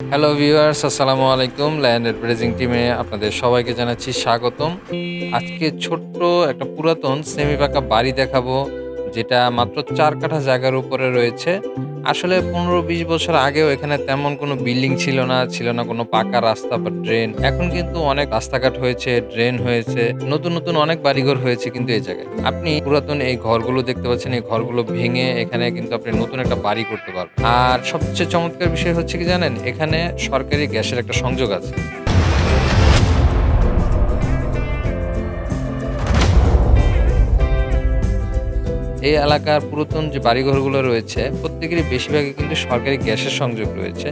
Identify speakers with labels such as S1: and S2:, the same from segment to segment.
S1: Hello viewers আসসালামু আলাইকুম। Land advertising টিমে আপনাদের সবাইকে জানাচ্ছি স্বাগতম। আজকে ছোট্ট একটা পুরাতন সেমি পাকা বাড়ি দেখাবো। যেটা মাত্র চার কাঠা জায়গার উপরে রয়েছে। আসলে পনেরো বিশ বছর আগেও এখানে তেমন কোনো বিল্ডিং ছিল না ছিল না কোনো পাকা রাস্তা বা ড্রেন। এখন কিন্তু অনেক রাস্তাঘাট হয়েছে, ড্রেন হয়েছে, নতুন নতুন অনেক বাড়িঘর হয়েছে কিন্তু এই জায়গায়। আপনি পুরাতন এই ঘরগুলো দেখতে পাচ্ছেন, এই ঘরগুলো ভেঙে এখানে কিন্তু আপনি নতুন একটা বাড়ি করতে পারবেন। আর সবচেয়ে চমৎকার বিষয় হচ্ছে কি জানেন, এখানে সরকারি গ্যাসের একটা সংযোগ আছে। এই এলাকার পুরাতন যে বাড়িঘরগুলো রয়েছে, প্রত্যেকেরই বেশিরভাগই কিন্তু সরকারি গ্যাসের সংযোগ রয়েছে।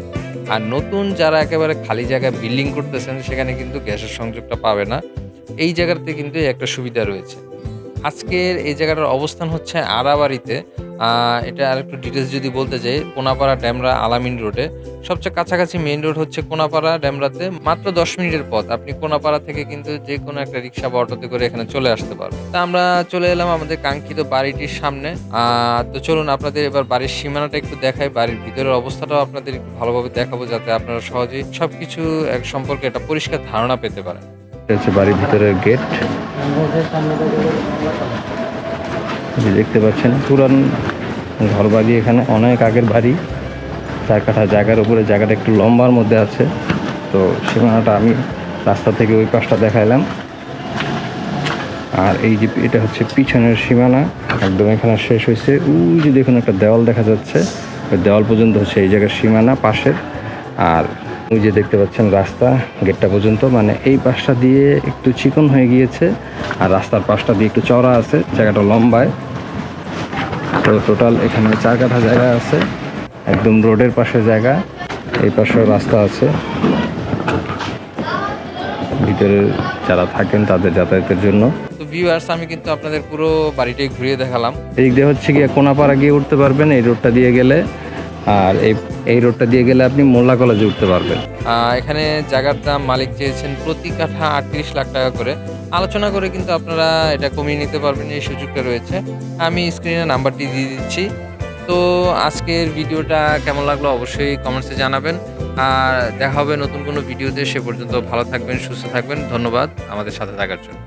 S1: আর নতুন যারা একেবারে খালি জায়গায় বিল্ডিং করতেছেন, সেখানে কিন্তু গ্যাসের সংযোগটা পাবে না। এই জায়গাতে কিন্তু একটা সুবিধা রয়েছে। আজকের এই জায়গাটার অবস্থান হচ্ছে আড়াবাড়িতে এটা আর একটু ডিটেলস যদি বলতে যাই, কোনাপাড়া ড্যামরা আলামিন রোডে। সবচেয়ে কাছাকাছি মেইন রোড হচ্ছে কোনাপাড়া ড্যামরাতে, মাত্র দশ মিনিটের পথ। আপনি কোনাপাড়া থেকে কিন্তু যে কোনো একটা রিক্সা বা অটোতে করে এখানে চলে আসতে পারবেন। তা আমরা চলে এলাম আমাদের কাঙ্ক্ষিত বাড়িটির সামনে। তো চলুন আপনাদের এবার বাড়ির সীমানাটা একটু দেখাই, বাড়ির ভিতরের অবস্থাটাও আপনাদের একটু ভালোভাবে দেখাবো যাতে আপনারা সহজেই সবকিছু এক সম্পর্কে একটা পরিষ্কার ধারণা পেতে পারেন।
S2: বাড়ির ভিতরের গেট যে দেখতে পাচ্ছেন, পুরান ঘর বাড়ি এখানে, অনেক আগের বাড়ি। চার কাঠা জায়গার উপরে, জায়গাটা একটু লম্বার মধ্যে আছে। তো সীমানাটা আমি রাস্তা থেকে ওই পাশটা দেখাইলাম। আর এই যে এটা হচ্ছে পিছনের সীমানা, একদম এখানে শেষ হয়েছে। ওই যে দেখুন একটা দেওয়াল দেখা যাচ্ছে। ওই দেওয়াল পর্যন্ত হচ্ছে এই জায়গার সীমানা পাশের। আর ওই যে দেখতে পাচ্ছেন রাস্তা, গেটটা পর্যন্ত মানে এই পাশটা দিয়ে একটু চিকন হয়ে গিয়েছে। আর রাস্তার পাশটা দিয়ে একটু চড়া আছে, জায়গাটা লম্বায়। তো টোটাল এখানে চার কাঠা জায়গা আছে। একদম রোডের পাশে জায়গা এই পাশে রাস্তা আছে। ভিতরে যারা থাকেন তাদের যাতায়াতের জন্য।
S1: তো ভিউয়ার্স আমি কিন্তু আপনাদের পুরো বাড়িটাই ঘুরিয়ে দেখালাম।
S2: এই দিয়ে হচ্ছে গিয়ে কোনাপাড়া গিয়ে উঠতে পারবেন এই রোডটা দিয়ে গেলে। আর এই এই রোডটা দিয়ে গেলে আপনি মোল্লা কলেজে উঠতে পারবেন।
S1: এখানে জায়গার দাম মালিক চেয়েছেন প্রতি কাঠা আটত্রিশ লাখ টাকা করে। আলোচনা করে কিন্তু আপনারা এটা কমিয়ে নিতে পারবেন, এই সুযোগটা রয়েছে। আমি স্ক্রিনে নাম্বারটি দিয়ে দিচ্ছি। তো আজকের ভিডিওটা কেমন লাগল অবশ্যই কমেন্টসে জানাবেন। আর দেখা হবে নতুন কোনো ভিডিওতে, সে পর্যন্ত ভালো থাকবেন, সুস্থ থাকবেন। ধন্যবাদ আমাদের সাথে থাকার জন্য।